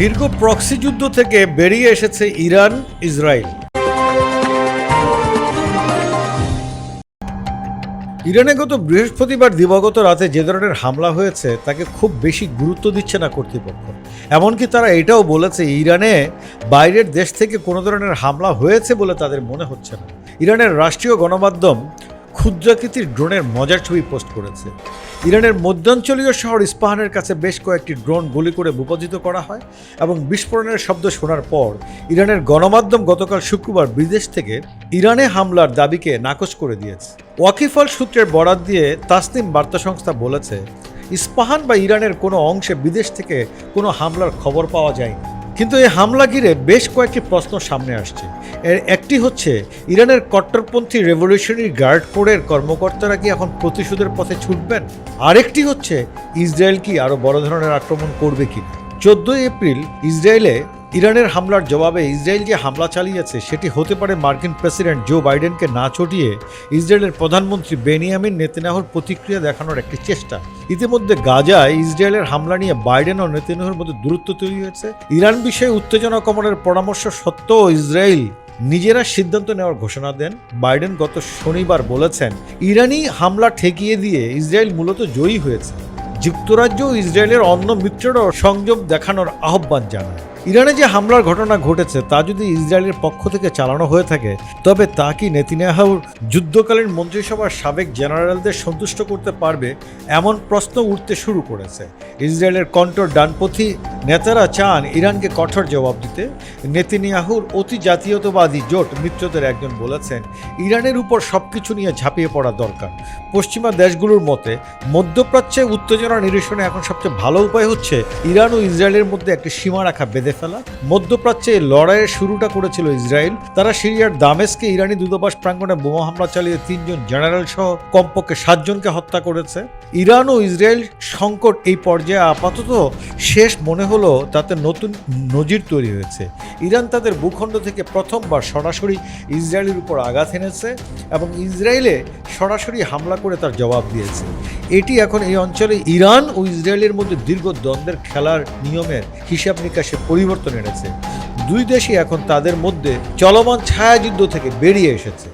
দীর্ঘ প্রক্সি যুদ্ধ থেকে বেরিয়ে এসেছে ইরান, ইসরায়েল। ইরানে গত বৃহস্পতিবার দিবাগত রাতে যে ধরনের হামলা হয়েছে, তাকে খুব বেশি গুরুত্ব দিচ্ছে না কর্তৃপক্ষ। এমনকি তারা এটাও বলেছে, ইরানে বাইরের দেশ থেকে কোনো ধরনের হামলা হয়েছে বলে তাদের মনে হচ্ছে না। ইরানের রাষ্ট্রীয় গণমাধ্যম ক্ষুদ্রাকৃতির ড্রোনের মজার ছবি পোস্ট করেছে। ইরানের মধ্যাঞ্চলীয় শহর ইস্পাহানের কাছে বেশ কয়েকটি ড্রোন গুলি করে ভূপাতিত করা হয় এবং বিস্ফোরণের শব্দ শোনার পর ইরানের গণমাধ্যম গতকাল শুক্রবার বিদেশ থেকে ইরানে হামলার দাবিকে নাকচ করে দিয়েছে। ওয়াকিফল সূত্রের বরাত দিয়ে তাসনিম বার্তা সংস্থা বলেছে, ইস্পাহান বা ইরানের কোনো অংশে বিদেশ থেকে কোনো হামলার খবর পাওয়া যায়নি। কিন্তু এই হামলা ঘিরে বেশ কয়েকটি প্রশ্ন সামনে আসছে। এর একটি হচ্ছে, ইরানের কট্টরপন্থী রেভলিউশনারি গার্ড কোরের কর্মকর্তারা কি এখন প্রতিশোধের পথে ছুটবেন? আরেকটি হচ্ছে, ইসরায়েল কি আরও বড় ধরনের আক্রমণ করবে কি চোদ্দোই এপ্রিল, ইসরায়েলে ইরানের হামলার জবাবে ইসরায়েল যে হামলা চালিয়েছে, সেটি হতে পারে মার্কিন প্রেসিডেন্ট জো বাইডেনকে না চটিয়ে ইসরায়েলের প্রধানমন্ত্রী বেনিয়ামিন নেতানিয়াহুর প্রতিক্রিয়া দেখানোর একটি চেষ্টা। ইতিমধ্যে গাজায় ইসরায়েলের হামলা নিয়ে বাইডেন ও নেতানিয়াহুর মধ্যে দূরত্ব তৈরি হয়েছে। ইরান বিষয়ে উত্তেজনা কমানোর পরামর্শ সত্ত্বেও ইসরায়েল নিজেরা সিদ্ধান্ত নেওয়ার ঘোষণা দেন। বাইডেন গত শনিবার বলেছেন, ইরানি হামলা ঠেকিয়ে দিয়ে ইসরায়েল মূলত জয়ী হয়েছে। যুক্তরাজ্য ও ইসরায়েলের অন্য মিত্ররাও সংযম দেখানোর আহ্বান জানায়। ইরানে যে হামলার ঘটনা ঘটেছে, তা যদি ইসরায়েলের পক্ষ থেকে চালানো হয়ে থাকে, তবে তা কি নেতিনিয়াহুর যুদ্ধকালীন মন্ত্রিসভার সাবেক জেনারেলদের সন্তুষ্ট করতে পারবে, এমন প্রশ্ন উঠতে শুরু করেছে। ইসরায়েলের কণ্ঠর ডানপন্থী নেতারা চান ইরানকে কঠোর জবাব দিতে। নেতিনিয়াহুর অতি জাতীয়তাবাদী জোট মিত্রদের একজন বলেছেন, ইরানের উপর সবকিছু নিয়ে ঝাঁপিয়ে পড়া দরকার। পশ্চিমা দেশগুলোর মতে, মধ্যপ্রাচ্যে উত্তেজনা নিরসনে এখন সবচেয়ে ভালো উপায় হচ্ছে ইরান ও ইসরায়েলের মধ্যে একটি সীমারেখা বেঁধে ফেলা। মধ্যপ্রাচ্যে লড়াইয়ের শুরুটা করেছিল ইসরায়েল। তারা সিরিয়ার দামেস্কে ইরানি দূতাবাস প্রাঙ্গণে বোমা হামলা চালিয়ে তিনজন জেনারেল সহ কমপক্ষে সাতজনকে হত্যা করেছে। ইরান ও ইসরায়েল সংকট এই পর্যায়ে আপাতত শেষ মনে হলো তাতে নতুন নজির তৈরি হয়েছে। ইরান তাদের ভূখণ্ড থেকে প্রথমবার সরাসরি ইসরায়েলের উপর আঘাত এনেছে এবং ইসরায়েলে সরাসরি হামলা করে তার জবাব দিয়েছে। এটি এখন এই অঞ্চলে ইরান ও ইসরায়েলের মধ্যে দীর্ঘ দ্বন্দ্বের খেলার নিয়মের হিসাব নিকাশে পরিবর্তন এনেছে। দুই দেশই এখন তাদের মধ্যে চলমান ছায়াযুদ্ধ থেকে বেরিয়ে এসেছে।